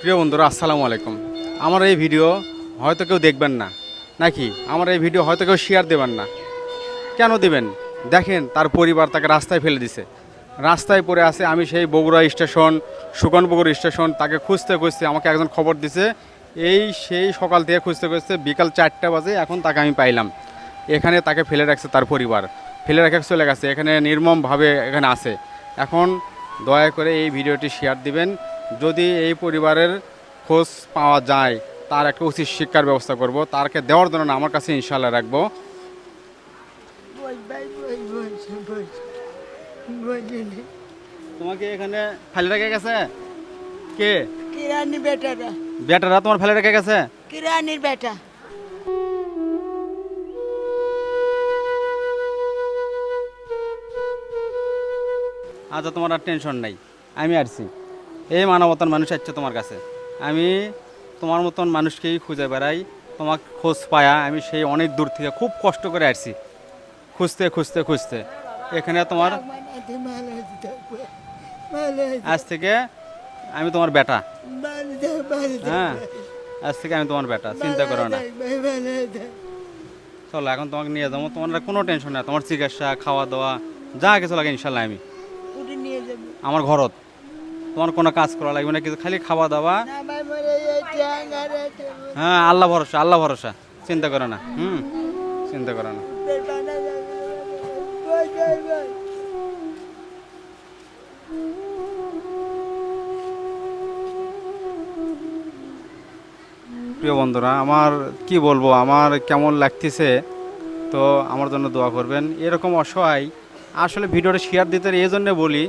প্রিয় বন্ধুরা, আসসালামু আলাইকুম। আমার এই ভিডিও হয়তো কেউ দেখবেন না। নাকি? আমার এই ভিডিও হয়তো কেউ শেয়ার দেবেন না। কেন দেবেন? দেখেন, তার পরিবার তাকে রাস্তায় ফেলে দিছে। রাস্তায় পড়ে আছে, আমি সেই বগুড়া স্টেশন সুকনবগুড়া স্টেশন, তাকে খুঁজতে খুঁজতে আমাকে একজন খবর দিছে। এই সেই সকাল থেকে খুঁজতে খুঁজতে বিকাল চারটা বাজে, এখন তাকে আমি পাইলাম। এখানে তাকে ফেলে রাখছে তার পরিবার। ফেলে রেখে চলে গেছে, এখানে নির্মমভাবে এখানে আছে। এখন দয়া করে এই ভিডিওটি শেয়ার দিবেন। যদি এই পরিবারের খোঁজ পাওয়া যায় তার একটা উচিত শিক্ষার ব্যবস্থা করব তারকে দেওয়ার জন্য আমার কাছে ইনশাল্লাহ রাখব। তোমাকে এখানে ফেলে রেখে গেছে? কে? কিরানি বেটারা বেটারা তোমার ফেলে রেখে গেছে? কিরানির বেটা। আচ্ছা তোমার আর টেনশন নাই আমি আসছি। এই মানবতার মানুষ আসছে তোমার কাছে। আমি তোমার মতন মানুষকেই খুঁজে বেড়াই তোমার খোঁজ পায়া আমি সেই অনেক দূর থেকে খুব কষ্ট করে আসছি। খুঁজতে খুঁজতে খুঁজতে। এখানে তোমার আজ থেকে আমি তোমার বেটা। হ্যাঁ আজ থেকে আমি তোমার বেটা চিন্তা করো না। চলো এখন তোমাকে নিয়ে যাব। তোমার কোনো টেনশন না তোমার চিকিৎসা খাওয়া দাওয়া যা কিছু লাগে ইনশাল্লাহ আমি। আমার ঘরত তোমার কোনো কাজ করা লাগবে না কিছু খালি খাওয়া দাওয়া। হ্যাঁ আল্লাহ ভরসা আল্লাহ ভরসা। চিন্তা করো না হুম? চিন্তা করো না। প্রিয় বন্ধুরা আমার কি বলব আমার কেমন লাগতেছে তো আমার জন্য দোয়া করবেন। এরকম অসহায় আসলে ভিডিওটা শেয়ার দিতে এই জন্য বলি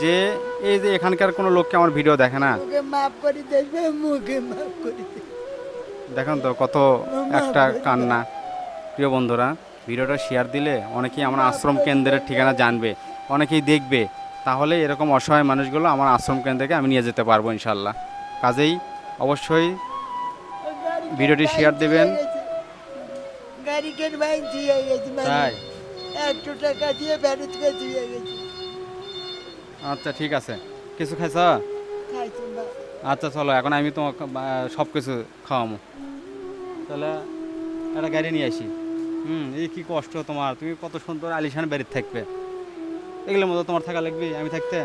যে এই যে এখানকার কোনো লোককে আমার ভিডিও দেখে না। দেখেন তো কত একটা কান্না। প্রিয় বন্ধুরা ভিডিওটা শেয়ার দিলে অনেকেই আমার আশ্রম কেন্দ্রের ঠিকানা জানবে অনেকেই দেখবে। তাহলে এরকম অসহায় মানুষগুলো আমার আশ্রম কেন্দ্রকে আমি নিয়ে যেতে পারব ইনশাল্লাহ কাজেই অবশ্যই ভিডিওটি শেয়ার দেবেন। মানে তাই? একশো টাকা দিয়ে করে দিয়ে গেছে। আচ্ছা ঠিক আছে কিছু খাইছ আচ্ছা চলো এখন আমি তোমাকে সব কিছু খাওয়ামো তাহলে একটা গাড়ি নিয়ে আসি হুম এই কী কষ্ট তোমার তুমি কত সুন্দর আলিশান বাড়ির থাকবে এগুলোর মতো তোমার থাকা লাগবে আমি থাকতে